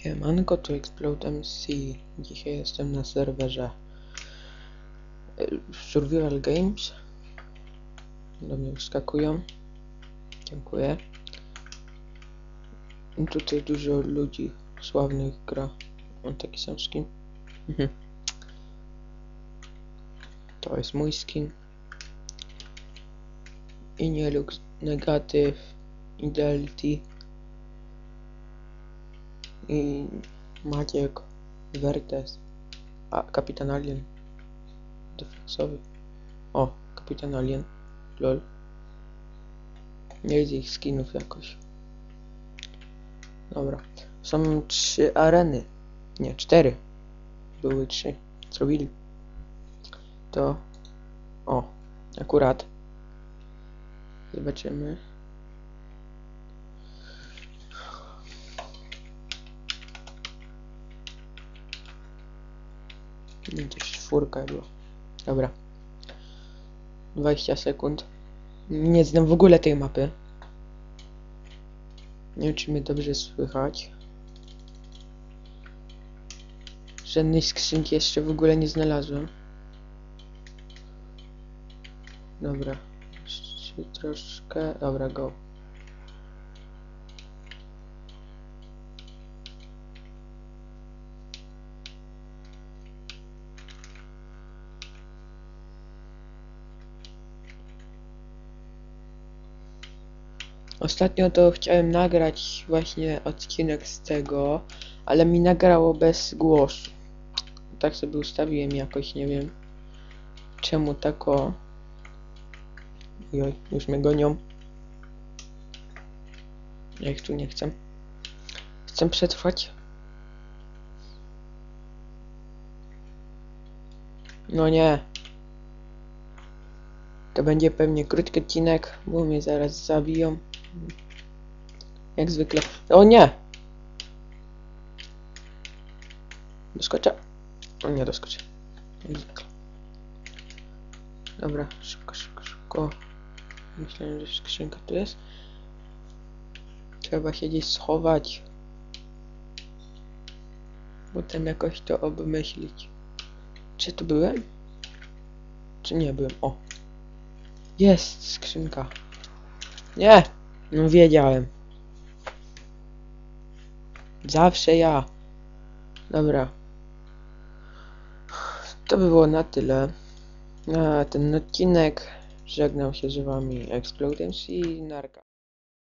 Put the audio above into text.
Siemanko, tu Explode MC. Dzisiaj jestem na serwerze y, Survival Games. Do mnie wskakują. Dziękuję. I tutaj dużo ludzi sławnych gra. On taki sam skin. Mhm. To jest mój skin. Inelux Negative Ideality i Maciek Vertes a Kapitan Alien Deflexowy o, Kapitan Alien lol. Nie jest ich skinów jakoś. Dobra. Są trzy areny. Nie, cztery. Były trzy. Zrobili. To o, akurat zobaczymy Gdzieś czwórka była. Dobra. 20 sekund. Nie znam w ogóle tej mapy. Nie wiem, czy mnie dobrze słychać. Żadnej skrzynki jeszcze w ogóle nie znalazłem. Dobra. Jeszcze troszkę. Dobra, go. Ostatnio to chciałem nagrać właśnie odcinek z tego, ale mi nagrało bez głosu. Tak sobie ustawiłem jakoś, nie wiem czemu tako. Joj, już mnie gonią. Ja ich tu nie chcę. Chcę przetrwać. No nie. To będzie pewnie krótki odcinek, bo mnie zaraz zabiją. Jak zwykle. O nie! Doskoczę? Nie, doskoczę. Jak zwykle. Dobra, szybko, szybko, szybko. Myślałem, że skrzynka tu jest. Trzeba się gdzieś schować. Potem jakoś to obmyślić. Czy tu byłem? Czy nie byłem? O! Jest skrzynka. Nie! No wiedziałem. Zawsze ja. Dobra. To by było na tyle. Na ten odcinek żegnam się z wami Explodems i Narka.